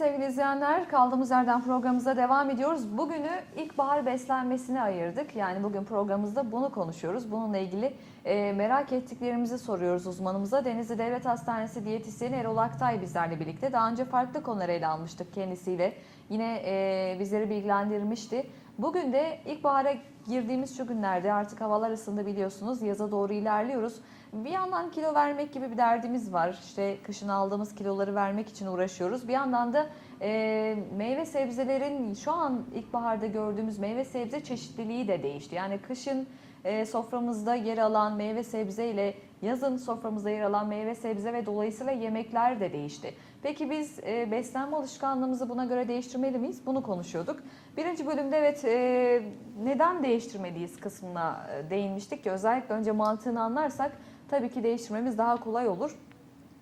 Sevgili izleyenler kaldığımız yerden programımıza devam ediyoruz. Bugünü ilkbahar beslenmesine ayırdık. Yani bugün programımızda bunu konuşuyoruz. Bununla ilgili e, merak ettiklerimizi soruyoruz uzmanımıza. Denizli Devlet Hastanesi diyetisyeni Erol Aktay bizlerle birlikte. Daha önce farklı konuları ele almıştık kendisiyle. Yine e, bizleri bilgilendirmişti. Bugün de ilkbahara girdiğimiz şu günlerde artık havalar ısındı biliyorsunuz. Yaza doğru ilerliyoruz. Bir yandan kilo vermek gibi bir derdimiz var. İşte kışın aldığımız kiloları vermek için uğraşıyoruz. Bir yandan da e, meyve sebzelerin şu an ilkbaharda gördüğümüz meyve sebze çeşitliliği de değişti. Yani kışın e, soframızda yer alan meyve sebze ile yazın soframızda yer alan meyve sebze ve dolayısıyla yemekler de değişti. Peki biz e, beslenme alışkanlığımızı buna göre değiştirmeli miyiz? Bunu konuşuyorduk. Birinci bölümde evet e, neden değiştirmeliyiz kısmına e, değinmiştik ki özellikle önce mantığını anlarsak tabii ki değiştirmemiz daha kolay olur.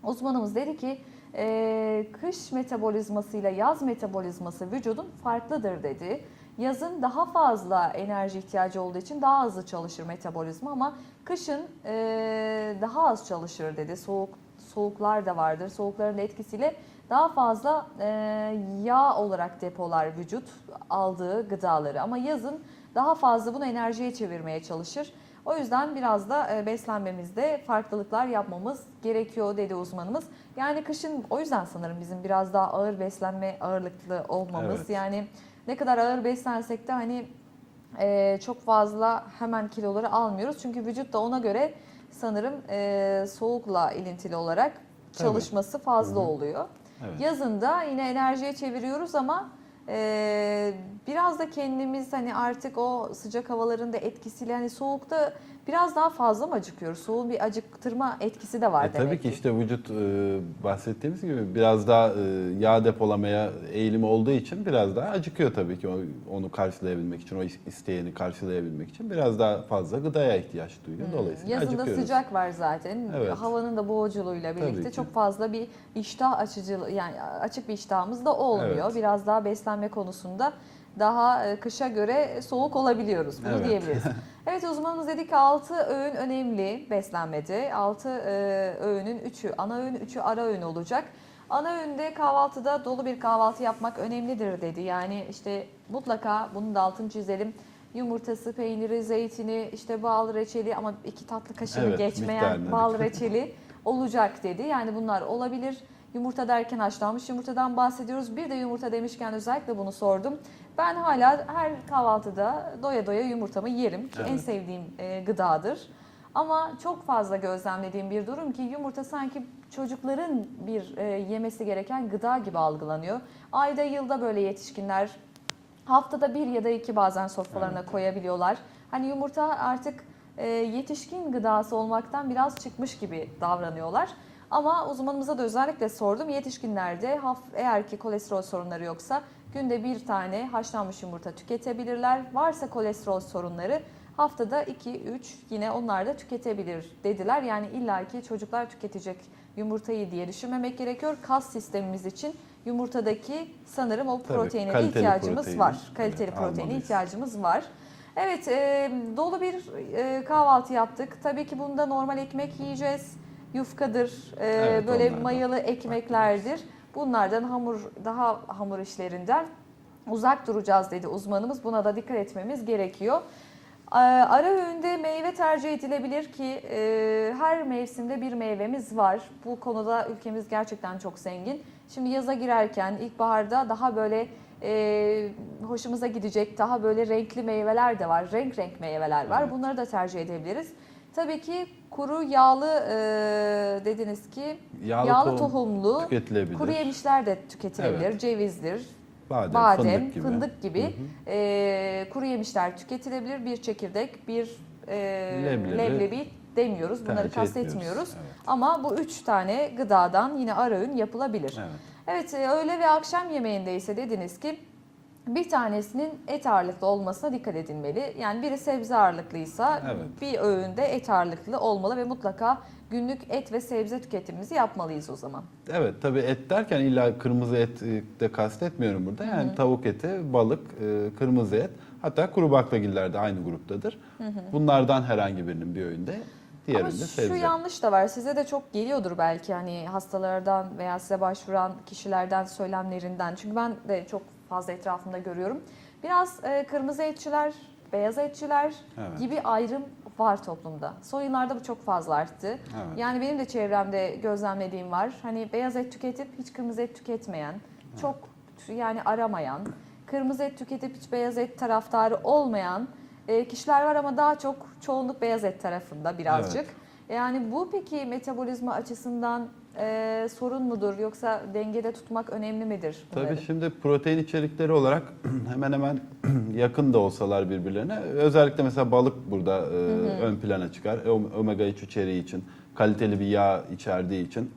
Uzmanımız dedi ki e, kış metabolizmasıyla yaz metabolizması vücudun farklıdır dedi. Yazın daha fazla enerji ihtiyacı olduğu için daha hızlı çalışır metabolizma ama kışın e, daha az çalışır dedi. Soğuk soğuklar da vardır. Soğukların da etkisiyle daha fazla e, yağ olarak depolar vücut aldığı gıdaları ama yazın daha fazla bunu enerjiye çevirmeye çalışır. O yüzden biraz da e, beslenmemizde farklılıklar yapmamız gerekiyor dedi uzmanımız. Yani kışın o yüzden sanırım bizim biraz daha ağır beslenme ağırlıklı olmamız. Evet. Yani ne kadar ağır beslensek de hani e, çok fazla hemen kiloları almıyoruz. Çünkü vücut da ona göre sanırım e, soğukla ilintili olarak Tabii. çalışması fazla Hı hı. oluyor. Evet. Yazında yine enerjiye çeviriyoruz ama e, biraz da kendimiz hani artık o sıcak havaların da etkisiyle hani soğukta biraz daha fazla mı acıkıyoruz? Soğuğun bir acıktırma etkisi de var E, demek tabii ki işte vücut e, bahsettiğimiz gibi biraz daha e, yağ depolamaya eğilimi olduğu için biraz daha acıkıyor tabii ki o- onu karşılayabilmek için, o is- isteğini karşılayabilmek için biraz daha fazla gıdaya ihtiyaç duyuyor. Dolayısıyla Hmm. Yazında acıkıyoruz. sıcak var zaten. Evet. Havanın da boğuculuğuyla Tabii birlikte ki. çok fazla bir iştah açıcı yani açık bir iştahımız da olmuyor. Evet. Biraz daha beslenme konusunda daha e, kışa göre soğuk olabiliyoruz. Bunu Evet. diyebiliriz. evet uzmanımız dedi ki 6 öğün önemli beslenmede. 6 öğünün 3'ü ana öğün, 3'ü ara öğün olacak. Ana öğünde kahvaltıda dolu bir kahvaltı yapmak önemlidir dedi. Yani işte mutlaka bunun da altını çizelim. Yumurtası, peyniri, zeytini, işte bal reçeli ama iki tatlı kaşığı Evet, geçmeyen bal reçeli olacak dedi. Yani bunlar olabilir. Yumurta derken haşlanmış yumurtadan bahsediyoruz. Bir de yumurta demişken özellikle bunu sordum. Ben hala her kahvaltıda doya doya yumurtamı yerim ki en Evet. sevdiğim e, gıdadır. Ama çok fazla gözlemlediğim bir durum ki yumurta sanki çocukların bir e, yemesi gereken gıda gibi algılanıyor. Ayda yılda böyle yetişkinler haftada bir ya da iki bazen sofralarına Evet. koyabiliyorlar. Hani yumurta artık e, yetişkin gıdası olmaktan biraz çıkmış gibi davranıyorlar. Ama uzmanımıza da özellikle sordum. Yetişkinlerde eğer ki kolesterol sorunları yoksa günde bir tane haşlanmış yumurta tüketebilirler. Varsa kolesterol sorunları haftada 2-3 yine onlar da tüketebilir dediler. Yani illaki çocuklar tüketecek yumurtayı diye düşünmemek gerekiyor. Kas sistemimiz için yumurtadaki sanırım o Tabii, proteine kaliteli ihtiyacımız proteini, var. Kaliteli evet, proteine almalıyız. ihtiyacımız var. Evet, e, dolu bir e, kahvaltı yaptık. Tabii ki bunda normal ekmek yiyeceğiz. Yufkadır, e, Evet, böyle mayalı ekmeklerdir. Bunlardan hamur, daha hamur işlerinden uzak duracağız dedi uzmanımız. Buna da dikkat etmemiz gerekiyor. Ee, Ara öğünde meyve tercih edilebilir ki e, her mevsimde bir meyvemiz var. Bu konuda ülkemiz gerçekten çok zengin. Şimdi yaza girerken ilkbaharda daha böyle e, hoşumuza gidecek daha böyle renkli meyveler de var. Renk renk meyveler var. Evet. Bunları da tercih edebiliriz. Tabii ki kuru yağlı e, dediniz ki Yağlı, yağlı, tohum tohumlu kuru yemişler de tüketilebilir. Evet. Cevizdir, badem, badem, fındık gibi. gibi, Hı hı. e, kuru yemişler tüketilebilir. Bir çekirdek, bir e, Leblebi leblebi, demiyoruz. Bunları kastetmiyoruz. etmiyoruz. Evet. Ama bu üç tane gıdadan yine ara öğün yapılabilir. Evet. Evet, e, öğle ve akşam yemeğinde ise dediniz ki bir tanesinin et ağırlıklı olmasına dikkat edilmeli. Yani biri sebze ağırlıklıysa Evet. bir öğünde et ağırlıklı olmalı ve mutlaka günlük et ve sebze tüketimimizi yapmalıyız o zaman. Evet tabii et derken illa kırmızı et e, de kastetmiyorum burada. Yani tavuk eti, balık, e, kırmızı et hatta kuru baklagiller de aynı gruptadır. Bunlardan herhangi birinin bir öğünde Diğerinde Ama şu sebze. yanlış da var. Size de çok geliyordur belki hani hastalardan veya size başvuran kişilerden söylemlerinden. Çünkü ben de çok fazla etrafımda görüyorum. Biraz e, kırmızı etçiler, beyaz etçiler Evet. gibi ayrım var toplumda. Son yıllarda bu çok fazla arttı. Evet. Yani benim de çevremde gözlemlediğim var. Hani beyaz et tüketip hiç kırmızı et tüketmeyen, çok yani aramayan, kırmızı et tüketip hiç beyaz et taraftarı olmayan e, kişiler var ama daha çok çoğunluk beyaz et tarafında birazcık. Yani bu peki metabolizma açısından e, sorun mudur yoksa dengede tutmak önemli midir? bunları? Tabii şimdi protein içerikleri olarak hemen hemen yakın da olsalar birbirlerine. Özellikle mesela balık burada e, ön plana çıkar. Om- Omega 3 içeriği için, kaliteli bir yağ içerdiği için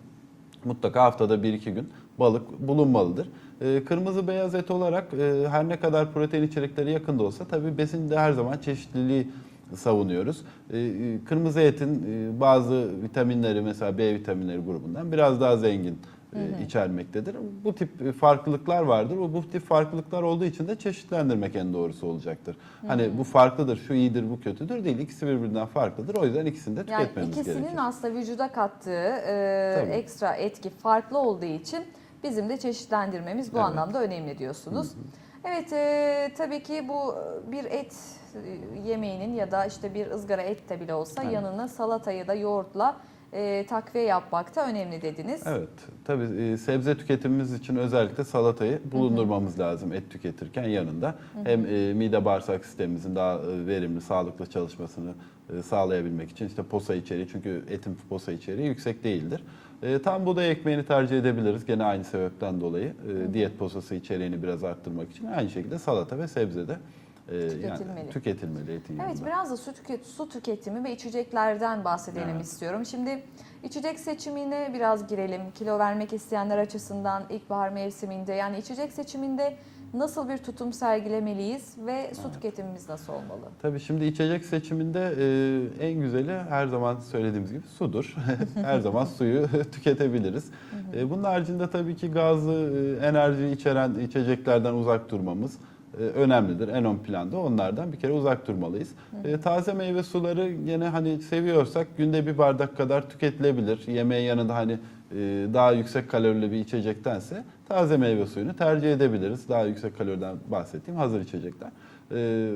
mutlaka haftada 1-2 gün balık bulunmalıdır. E, Kırmızı beyaz et olarak e, her ne kadar protein içerikleri yakın da olsa tabii besinde her zaman çeşitliliği savunuyoruz. E, e, Kırmızı etin e, bazı vitaminleri mesela B vitaminleri grubundan biraz daha zengin e, içermektedir. Bu tip e, farklılıklar vardır. Bu, bu tip farklılıklar olduğu için de çeşitlendirmek en doğrusu olacaktır. Hani bu farklıdır, şu iyidir, bu kötüdür değil. İkisi birbirinden farklıdır. O yüzden ikisini de Yani tüketmemiz ikisinin gerekir. aslında vücuda kattığı e, Tabii. ekstra etki farklı olduğu için bizim de çeşitlendirmemiz bu Evet. anlamda önemli diyorsunuz. Evet e, tabii ki bu bir et e, yemeğinin ya da işte bir ızgara et de bile olsa Evet. yanına salatayı da yoğurtla e, takviye yapmak da önemli dediniz. Evet, tabii e, sebze tüketimimiz için özellikle salatayı bulundurmamız lazım et tüketirken yanında. Hem e, mide bağırsak sistemimizin daha e, verimli, sağlıklı çalışmasını e, sağlayabilmek için işte posa içeriği çünkü etin posa içeriği yüksek değildir. E, tam buğday ekmeğini tercih edebiliriz gene aynı sebepten dolayı. E, diyet posası içeriğini biraz arttırmak için aynı şekilde salata ve sebzede e, yani Tüketilmeli. tüketilmeli etin Evet yanında. biraz da su, tüket, su tüketimi ve içeceklerden bahsedelim Evet. istiyorum. Şimdi içecek seçimine biraz girelim. Kilo vermek isteyenler açısından ilkbahar mevsiminde yani içecek seçiminde nasıl bir tutum sergilemeliyiz ve su tüketimimiz nasıl olmalı? Tabii şimdi içecek seçiminde e, en güzeli her zaman söylediğimiz gibi sudur. her zaman suyu tüketebiliriz. E, bunun haricinde tabii ki gazlı e, enerji içeren içeceklerden uzak durmamız önemlidir. En ön planda onlardan bir kere uzak durmalıyız. E, taze meyve suları yine hani seviyorsak günde bir bardak kadar tüketilebilir. Yemeğin yanında hani e, daha yüksek kalorili bir içecektense taze meyve suyunu tercih edebiliriz. Daha yüksek kaloriden bahsettiğim hazır içecekler. E,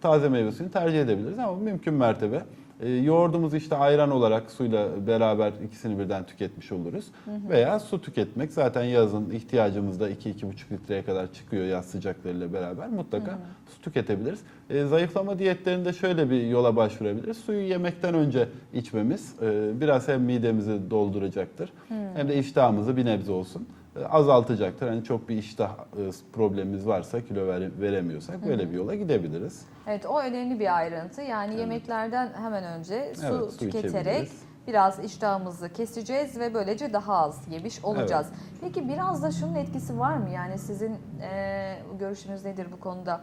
taze meyve suyunu tercih edebiliriz ama mümkün mertebe e, yoğurdumuzu işte ayran olarak suyla beraber ikisini birden tüketmiş oluruz. Veya su tüketmek zaten yazın ihtiyacımızda 2-2,5 litreye kadar çıkıyor yaz sıcaklarıyla beraber mutlaka su tüketebiliriz. E, zayıflama diyetlerinde şöyle bir yola başvurabiliriz. Suyu yemekten önce içmemiz e, biraz hem midemizi dolduracaktır hem de iştahımızı bir nebze olsun azaltacaktır. Hani çok bir iştah e, problemimiz varsa kilo vere- veremiyorsak böyle bir yola gidebiliriz. Evet o önemli bir ayrıntı. Yani yemeklerden hemen önce su Evet, su tüketerek biraz iştahımızı keseceğiz ve böylece daha az yemiş olacağız. Peki biraz da şunun etkisi var mı? Yani sizin e, görüşünüz nedir bu konuda?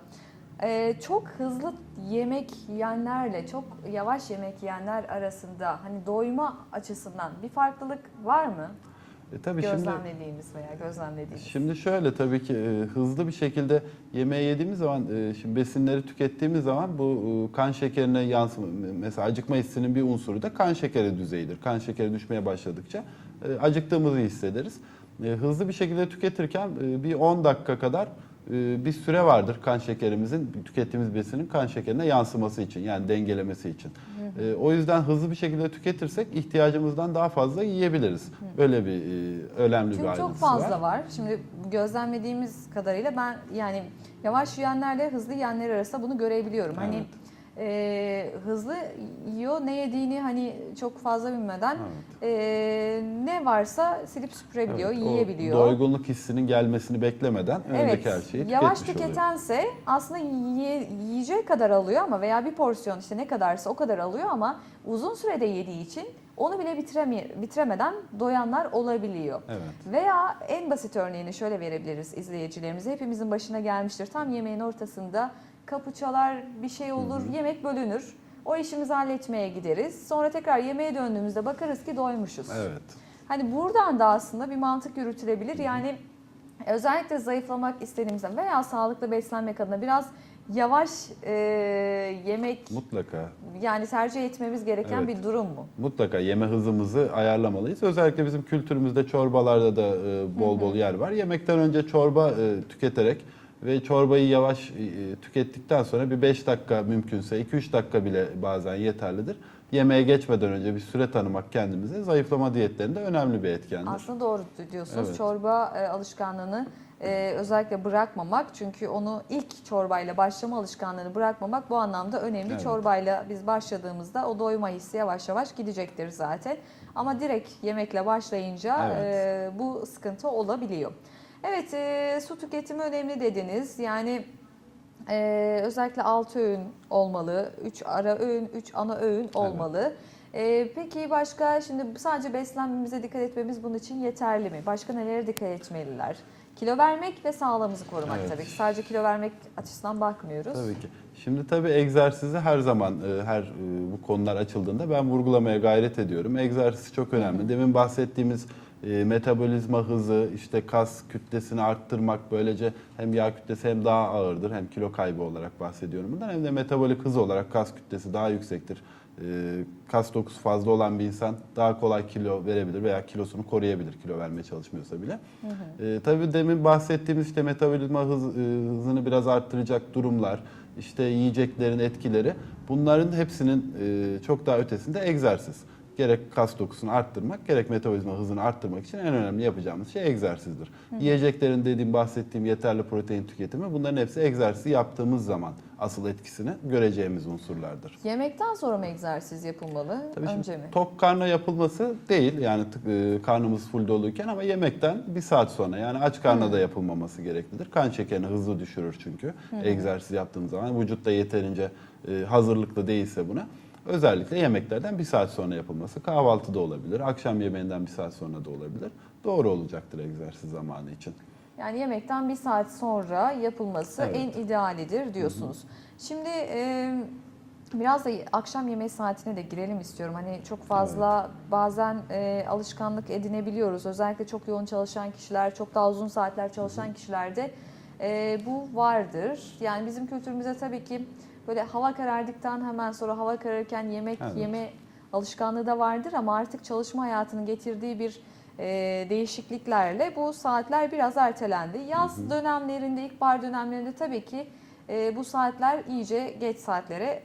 E, çok hızlı yemek yiyenlerle çok yavaş yemek yiyenler arasında hani doyma açısından bir farklılık var mı? E, tabii şimdi Gözlemlediğimiz veya gözlemlediğimiz. Şimdi şöyle tabii ki e, hızlı bir şekilde yemeği yediğimiz zaman, e, şimdi besinleri tükettiğimiz zaman bu e, kan şekerine yansıma, mesela acıkma hissinin bir unsuru da kan şekeri düzeyidir. Kan şekeri düşmeye başladıkça e, acıktığımızı hissederiz. E, Hızlı bir şekilde tüketirken e, bir 10 dakika kadar e, bir süre vardır kan şekerimizin, tükettiğimiz besinin kan şekerine yansıması için yani dengelemesi için. E, O yüzden hızlı bir şekilde tüketirsek ihtiyacımızdan daha fazla yiyebiliriz. Böyle bir e, önemli bir Çünkü ayrıntısı çok fazla var. Şimdi gözlemlediğimiz kadarıyla ben yani yavaş yiyenlerle hızlı yiyenler arasında bunu görebiliyorum. Hani Evet. E, hızlı yiyor ne yediğini hani çok fazla bilmeden e, ne varsa silip süpürebiliyor, Evet, yiyebiliyor. doygunluk hissinin gelmesini beklemeden önündeki her şeyi Yavaş tüketmiş oluyor. tüketense aslında yiye- yiyeceği kadar alıyor ama veya bir porsiyon işte ne kadarsa o kadar alıyor ama uzun sürede yediği için onu bile bitiremi- bitiremeden doyanlar olabiliyor. Evet. Veya en basit örneğini şöyle verebiliriz izleyicilerimize. Hepimizin başına gelmiştir. Tam yemeğin ortasında kapı çalar, bir şey olur, yemek bölünür. O işimizi halletmeye gideriz. Sonra tekrar yemeğe döndüğümüzde bakarız ki doymuşuz. Evet. Hani buradan da aslında bir mantık yürütülebilir. Yani özellikle zayıflamak istediğimizde veya sağlıklı beslenmek adına biraz yavaş e, yemek Mutlaka. yani tercih etmemiz gereken Evet. bir durum mu? Mutlaka yeme hızımızı ayarlamalıyız. Özellikle bizim kültürümüzde çorbalarda da e, bol bol yer var. Yemekten önce çorba e, tüketerek ve çorbayı yavaş e, tükettikten sonra bir 5 dakika mümkünse 2-3 dakika bile bazen yeterlidir. Yemeğe geçmeden önce bir süre tanımak kendimize zayıflama diyetlerinde önemli bir etkendir. Aslında doğru diyorsunuz. Evet. Çorba e, alışkanlığını e, özellikle bırakmamak çünkü onu ilk çorbayla başlama alışkanlığını bırakmamak bu anlamda önemli. Evet. Çorbayla biz başladığımızda o doyma hissi yavaş yavaş gidecektir zaten. Ama direkt yemekle başlayınca Evet. e, bu sıkıntı olabiliyor. Evet e, su tüketimi önemli dediniz. Yani e, özellikle 6 öğün olmalı, 3 ara öğün, 3 ana öğün olmalı. E, peki başka şimdi sadece beslenmemize dikkat etmemiz bunun için yeterli mi? Başka nelere dikkat etmeliler? Kilo vermek ve sağlığımızı korumak Evet. tabii ki. Sadece kilo vermek açısından bakmıyoruz. Tabii ki. Şimdi tabii egzersizi her zaman e, her e, bu konular açıldığında ben vurgulamaya gayret ediyorum. Egzersiz çok önemli. Demin bahsettiğimiz e, metabolizma hızı, işte kas kütlesini arttırmak böylece hem yağ kütlesi hem daha ağırdır hem kilo kaybı olarak bahsediyorum bundan hem de metabolik hız olarak kas kütlesi daha yüksektir. E, Kas dokusu fazla olan bir insan daha kolay kilo verebilir veya kilosunu koruyabilir kilo vermeye çalışmıyorsa bile. E, tabii demin bahsettiğimiz işte metabolizma hız, e, hızını biraz arttıracak durumlar, işte yiyeceklerin etkileri bunların hepsinin e, çok daha ötesinde egzersiz. Gerek kas dokusunu arttırmak, gerek metabolizma hızını arttırmak için en önemli yapacağımız şey egzersizdir. Yiyeceklerin dediğim bahsettiğim yeterli protein tüketimi bunların hepsi egzersiz yaptığımız zaman asıl etkisini göreceğimiz unsurlardır. Yemekten sonra mı egzersiz yapılmalı? Tabii Önce mi? tok karna yapılması değil yani e, karnımız full doluyken ama yemekten bir saat sonra yani aç karna da yapılmaması gereklidir. Kan şekerini hızlı düşürür çünkü egzersiz yaptığımız zaman vücutta yeterince e, hazırlıklı değilse buna. Özellikle yemeklerden bir saat sonra yapılması kahvaltıda olabilir, akşam yemeğinden bir saat sonra da olabilir. Doğru olacaktır egzersiz zamanı için. Yani yemekten bir saat sonra yapılması Evet. en idealidir diyorsunuz. Şimdi e, biraz da akşam yemeği saatine de girelim istiyorum. Hani çok fazla bazen e, alışkanlık edinebiliyoruz. Özellikle çok yoğun çalışan kişiler, çok daha uzun saatler çalışan kişilerde e, bu vardır. Yani bizim kültürümüzde tabii ki böyle hava karardıktan hemen sonra hava kararırken yemek Evet. yeme alışkanlığı da vardır ama artık çalışma hayatının getirdiği bir e, değişikliklerle bu saatler biraz ertelendi. Yaz dönemlerinde, ilkbahar dönemlerinde tabii ki e, bu saatler iyice geç saatlere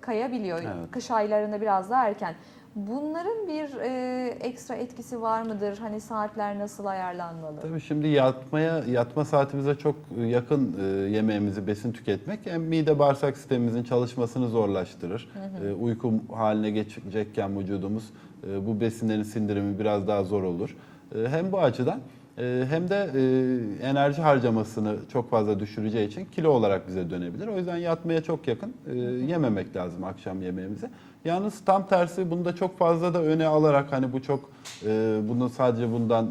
kayabiliyor. Evet. Kış aylarında biraz daha erken. Bunların bir e, ekstra etkisi var mıdır? Hani saatler nasıl ayarlanmalı? Tabii şimdi yatmaya yatma saatimize çok yakın e, yemeğimizi besin tüketmek hem mide bağırsak sistemimizin çalışmasını zorlaştırır. E, uyku haline geçecekken vücudumuz e, bu besinlerin sindirimi biraz daha zor olur. E, hem bu açıdan hem de e, enerji harcamasını çok fazla düşüreceği için kilo olarak bize dönebilir. O yüzden yatmaya çok yakın e, yememek lazım akşam yemeğimizi. Yalnız tam tersi bunu da çok fazla da öne alarak hani bu çok e, bunu sadece bundan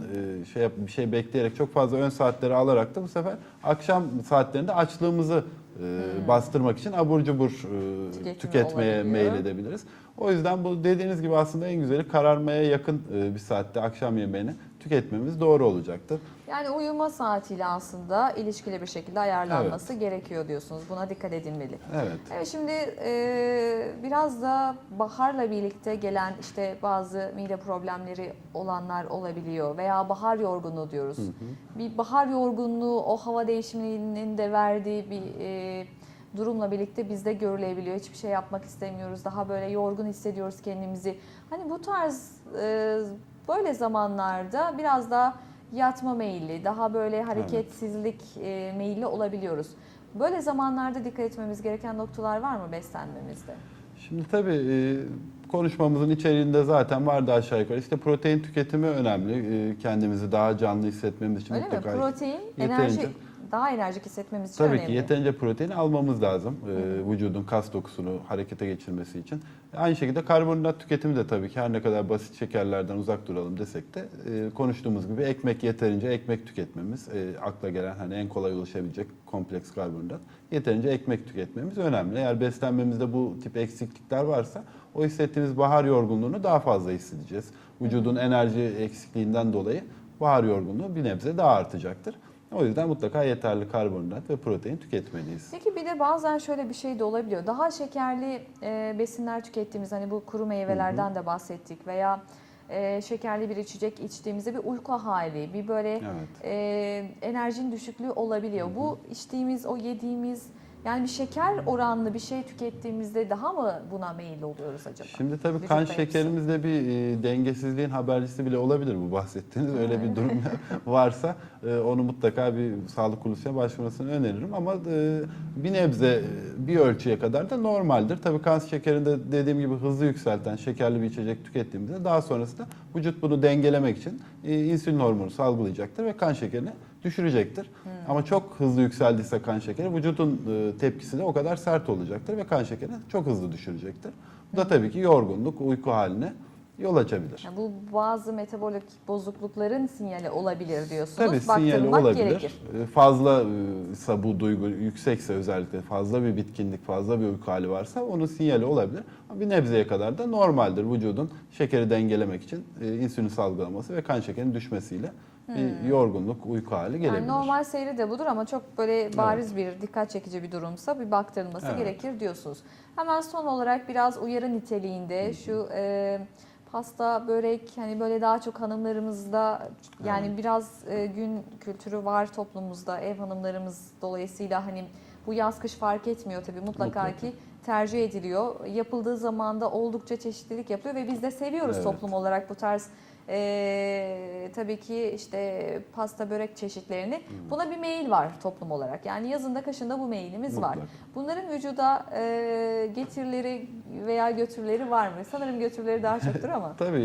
şey bir şey bekleyerek çok fazla ön saatleri alarak da bu sefer akşam saatlerinde açlığımızı e, bastırmak için abur cubur e, Tüketimi tüketmeye meyledebiliriz. O yüzden bu dediğiniz gibi aslında en güzeli kararmaya yakın bir saatte akşam yemeğini tüketmemiz doğru olacaktır. Yani uyuma saatiyle aslında ilişkili bir şekilde ayarlanması gerekiyor diyorsunuz. Buna dikkat edilmeli. Evet. Evet şimdi e, biraz da baharla birlikte gelen işte bazı mide problemleri olanlar olabiliyor veya bahar yorgunluğu diyoruz. Bir bahar yorgunluğu o hava değişiminin de verdiği bir e, durumla birlikte bizde görülebiliyor. Hiçbir şey yapmak istemiyoruz. Daha böyle yorgun hissediyoruz kendimizi. Hani bu tarz e, böyle zamanlarda biraz daha yatma meyilli, daha böyle hareketsizlik e, meyilli olabiliyoruz. Böyle zamanlarda dikkat etmemiz gereken noktalar var mı beslenmemizde? Şimdi tabii e, konuşmamızın içeriğinde zaten vardı aşağı yukarı. İşte protein tüketimi önemli. E, Kendimizi daha canlı hissetmemiz için Öyle mi? mutlaka. Protein, yeterince- enerji daha enerjik hissetmemiz için Tabii önemli. ki yeterince protein almamız lazım e, vücudun kas dokusunu harekete geçirmesi için. Aynı şekilde karbonhidrat tüketimi de tabii ki her ne kadar basit şekerlerden uzak duralım desek de e, konuştuğumuz gibi ekmek yeterince ekmek tüketmemiz e, akla gelen hani en kolay ulaşabilecek kompleks karbonhidrat yeterince ekmek tüketmemiz önemli. Eğer beslenmemizde bu tip eksiklikler varsa o hissettiğimiz bahar yorgunluğunu daha fazla hissedeceğiz. Vücudun enerji eksikliğinden dolayı bahar yorgunluğu bir nebze daha artacaktır. O yüzden mutlaka yeterli karbonhidrat ve protein tüketmeliyiz. Peki bir de bazen şöyle bir şey de olabiliyor. Daha şekerli e, besinler tükettiğimiz hani bu kuru meyvelerden de bahsettik veya e, şekerli bir içecek içtiğimizde bir uyku hali, bir böyle Evet. e, enerjinin düşüklüğü olabiliyor. Bu içtiğimiz, o yediğimiz yani bir şeker oranlı bir şey tükettiğimizde daha mı buna meyilli oluyoruz acaba? Şimdi tabii Vücut kan yapısı. şekerimizde bir e, dengesizliğin habercisi bile olabilir bu bahsettiğiniz. Öyle bir durum varsa e, onu mutlaka bir sağlık kuruluşuna başvurmasını öneririm. Ama e, bir nebze e, bir ölçüye kadar da normaldir. Tabii kan şekerinde dediğim gibi hızlı yükselten şekerli bir içecek tükettiğimizde daha sonrasında vücut bunu dengelemek için e, insülin hormonu salgılayacaktır ve kan şekerini düşürecektir. Ama çok hızlı yükseldiyse kan şekeri vücudun e, tepkisi de o kadar sert olacaktır ve kan şekerini çok hızlı düşürecektir. Bu da tabii ki yorgunluk, uyku haline yol açabilir. Yani bu bazı metabolik bozuklukların sinyali olabilir diyorsunuz. Tabii sinyali olabilir. gerekir. E, Fazla e, ise bu duygu yüksekse özellikle fazla bir bitkinlik, fazla bir uyku hali varsa onun sinyali olabilir. Ama bir nebzeye kadar da normaldir vücudun şekeri dengelemek için insülin salgılaması ve kan şekerinin düşmesiyle bir yorgunluk, uyku hali gelebilir. Hmm. Yani normal seyri de budur ama çok böyle bariz bir dikkat çekici bir durumsa bir baktırılması Evet. gerekir diyorsunuz. Hemen son olarak biraz uyarı niteliğinde şu e, pasta, börek hani böyle daha çok hanımlarımızda yani biraz e, gün kültürü var toplumumuzda ev hanımlarımız dolayısıyla hani bu yaz kış fark etmiyor tabii mutlaka Mutlaka. ki tercih ediliyor. Yapıldığı zaman da oldukça çeşitlilik yapıyor ve biz de seviyoruz Evet. toplum olarak bu tarz e, tabii ki işte pasta börek çeşitlerini. Buna bir meyil var toplum olarak. Yani yazında kışında bu meyilimiz var. Bunların vücuda e, getirileri veya götürüleri var mı? Sanırım götürleri daha çoktur ama. Tabii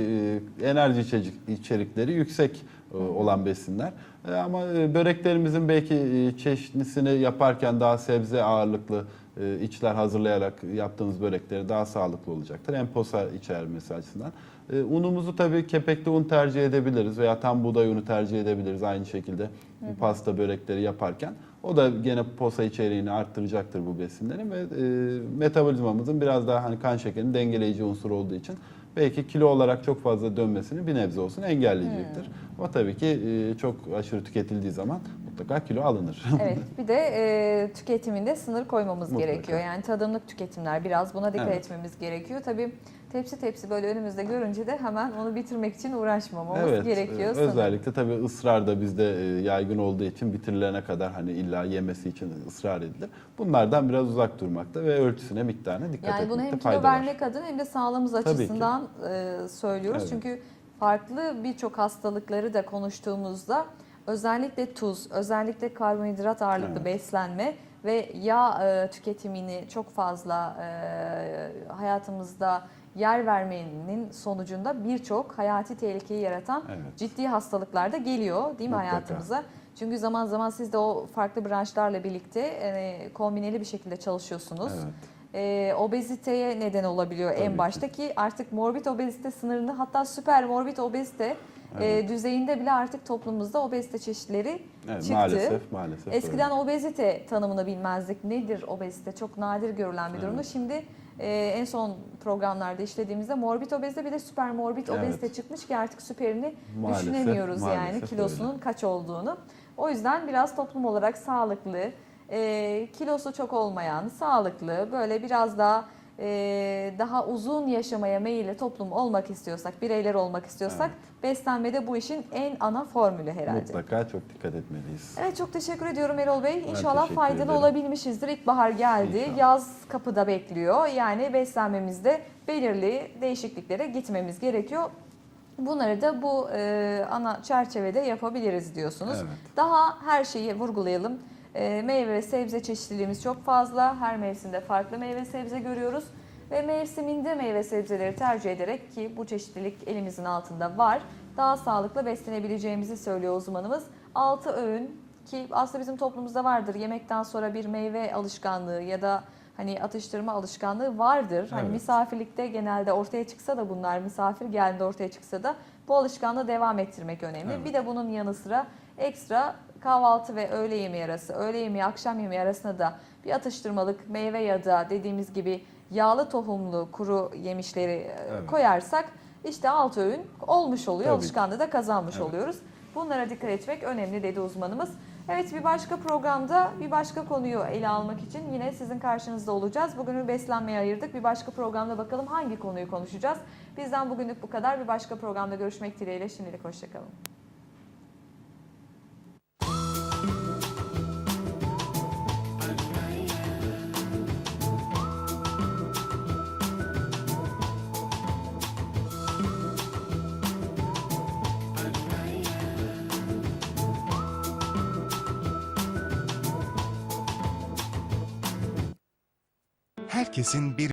e, enerji içerikleri yüksek e, olan besinler. E, Ama böreklerimizin belki çeşnisini yaparken daha sebze ağırlıklı içler hazırlayarak yaptığımız börekleri daha sağlıklı olacaktır. Hem posa içermesi açısından. E, Unumuzu tabii kepekli un tercih edebiliriz veya tam buğday unu tercih edebiliriz aynı şekilde pasta börekleri yaparken. O da gene posa içeriğini arttıracaktır bu besinlerin ve e, metabolizmamızın biraz daha hani kan şekerini dengeleyici unsur olduğu için belki kilo olarak çok fazla dönmesini bir nebze olsun engelleyecektir. Ama tabii ki e, çok aşırı tüketildiği zaman mutlaka kilo alınır. Evet bir de e, tüketiminde sınır koymamız Mutlaka. gerekiyor. Yani tadımlık tüketimler biraz buna dikkat Evet. etmemiz gerekiyor. Tabii tepsi tepsi böyle önümüzde görünce de hemen onu bitirmek için uğraşmamamız evet, gerekiyor. e, sanırım. özellikle tabii ısrar da bizde e, yaygın olduğu için bitirilene kadar hani illa yemesi için ısrar edilir. Bunlardan biraz uzak durmakta ve ölçüsüne, miktarına dikkat Yani bunu etmekte hem kilo fayda var. vermek adına hem de sağlığımız açısından e, söylüyoruz. Evet. Çünkü farklı birçok hastalıkları da konuştuğumuzda özellikle tuz, özellikle karbonhidrat ağırlıklı Evet. beslenme ve yağ e, tüketimini çok fazla e, hayatımızda yer vermenin sonucunda birçok hayati tehlikeyi yaratan Evet. ciddi hastalıklar da geliyor değil mi Mutlaka. hayatımıza? Çünkü zaman zaman siz de o farklı branşlarla birlikte e, kombineli bir şekilde çalışıyorsunuz. Evet. E, obeziteye neden olabiliyor Tabii en ki. başta ki artık morbid obezite sınırında hatta süper morbid obezite e, Evet. düzeyinde bile artık toplumumuzda obezite çeşitleri Evet, çıktı. maalesef, maalesef. Eskiden öyle. obezite tanımını bilmezdik. Nedir obezite? Çok nadir görülen bir durumdu. Evet. Şimdi e, en son programlarda işlediğimizde morbid obezite bir de süper morbid Evet. obezite çıkmış ki artık süperini Maalesef, düşünemiyoruz yani maalesef kilosunun kaç olduğunu. O yüzden biraz toplum olarak sağlıklı, e, kilosu çok olmayan, sağlıklı, böyle biraz daha daha uzun yaşamaya meyilli toplum olmak istiyorsak, bireyler olmak istiyorsak beslenmede bu işin en ana formülü herhalde. Mutlaka çok dikkat etmeliyiz. Evet çok teşekkür ediyorum Erol Bey. Ben İnşallah faydalı ederim. olabilmişizdir. İlkbahar geldi. İnşallah. Yaz kapıda bekliyor. Yani beslenmemizde belirli değişikliklere gitmemiz gerekiyor. Bunları da bu e, ana çerçevede yapabiliriz diyorsunuz. Evet. Daha her şeyi vurgulayalım. E, meyve ve sebze çeşitliliğimiz çok fazla. Her mevsimde farklı meyve sebze görüyoruz. Ve mevsiminde meyve sebzeleri tercih ederek ki bu çeşitlilik elimizin altında var. Daha sağlıklı beslenebileceğimizi söylüyor uzmanımız. 6 öğün ki aslında bizim toplumumuzda vardır. Yemekten sonra bir meyve alışkanlığı ya da hani atıştırma alışkanlığı vardır. Hani Evet. misafirlikte genelde ortaya çıksa da bunlar misafir geldiğinde ortaya çıksa da bu alışkanlığı devam ettirmek önemli. Evet. Bir de bunun yanı sıra ekstra kahvaltı ve öğle yemeği arası, öğle yemeği, akşam yemeği arasında da bir atıştırmalık meyve ya da dediğimiz gibi yağlı tohumlu kuru yemişleri e, Evet. koyarsak işte alt öğün olmuş oluyor. Tabii. Alışkanlığı da kazanmış Evet. oluyoruz. Bunlara dikkat etmek önemli dedi uzmanımız. Evet bir başka programda bir başka konuyu ele almak için yine sizin karşınızda olacağız. Bugünü beslenmeye ayırdık. Bir başka programda bakalım hangi konuyu konuşacağız. Bizden bugünlük bu kadar. Bir başka programda görüşmek dileğiyle. Şimdilik hoşçakalın. Herkesin bir